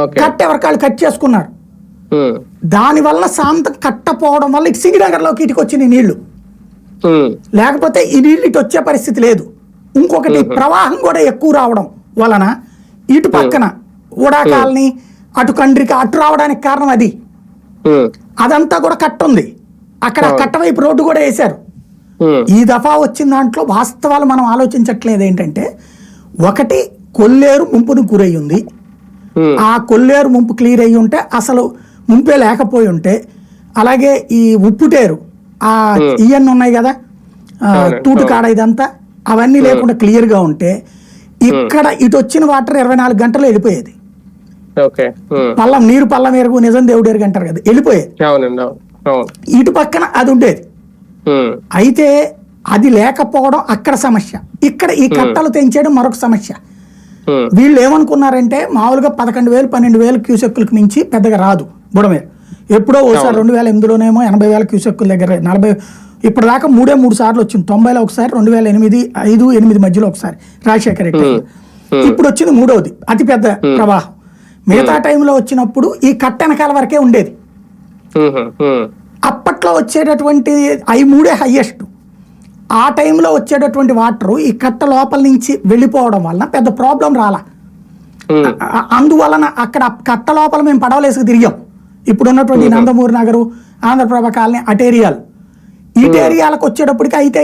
Okay. కట్ట ఎవరికాళ్ళు cut చేసుకున్నారు. ఉమ్, దాని వల్ల శాంతం కట్టపోవడం వల్ల ఇటు సింగినగర్లోకి ఇటుకు వచ్చినాయి నీళ్ళు. లేకపోతే ఈ నీళ్ళు ఇటు వచ్చే పరిస్థితి లేదు. ఇంకొకటి ప్రవాహం కూడా ఎక్కువ రావడం వలన ఇటు పక్కన ఊడా కాలనీ అటు కండ్రికి అటు రావడానికి కారణం అది. అదంతా కూడా కట్ట ఉంది అక్కడ కట్ట వైపు రోడ్డు కూడా వేశారు. ఈ దఫా వచ్చిన దాంట్లో వాస్తవాలు మనం ఆలోచించట్లేదు ఏంటంటే ఒకటి కొల్లేరు ముంపును గురై ఉంది ఆ కొల్లేరు ముంపు క్లియర్ అయ్యి ఉంటే అసలు ముంపే లేకపోయి ఉంటే అలాగే ఈ ఉప్పుటేరు ఆ ఇవన్నీ ఉన్నాయి కదా తూటు కాడ ఇదంతా అవన్నీ లేకుండా క్లియర్గా ఉంటే ఇక్కడ ఇటు వచ్చిన వాటర్ ఇరవై నాలుగు గంటలు వెళ్ళిపోయేది. పల్లం నీరు పల్లం ఎరుగు నిజం దేవుడు ఎరుగు అంటారు కదా వెళ్ళిపోయేది. ఇటు పక్కన అది ఉండేది. అయితే అది లేకపోవడం అక్కడ సమస్య. ఇక్కడ ఈ కట్టలు తెంచేయడం మరొక సమస్య. వీళ్ళు ఏమనుకున్నారంటే మామూలుగా పదకొండు వేలు పన్నెండు వేలు క్యూసెక్కులకు మించి పెద్దగా రాదు బుడమేరు ఎప్పుడో ఓసారి రెండు వేల ఎనిమిదిలోనేమో ఎనభై వేల క్యూసెక్కుల దగ్గర నలభై ఇప్పటిదాకా మూడే మూడు సార్లు వచ్చింది. తొంభైలో ఒకసారి రెండు వేల ఎనిమిది ఐదు ఎనిమిది మధ్యలో ఒకసారి రాజశేఖర రెడ్డి టైంలో. ఇప్పుడు వచ్చింది మూడవది అతిపెద్ద ప్రవాహం. మిగతా టైంలో వచ్చినప్పుడు ఈ కట్ట వెనకాల వరకే ఉండేది. అప్పట్లో వచ్చేటటువంటి అవి మూడే హయ్యెస్ట్. ఆ టైంలో వచ్చేటటువంటి వాటర్ ఈ కట్ట లోపల నుంచి వెళ్ళిపోవడం వలన పెద్ద ప్రాబ్లం రాలా. అందువలన అక్కడ కట్ట లోపల మేము పడవలేసుకు తిరిగాం. ఇప్పుడు ఉన్నటువంటి నందమూరి నగరు ఆంధ్రప్రభ కాలనీ అటేరియాలు. ఇటు ఏరియాలకు వచ్చేటప్పటికి అయితే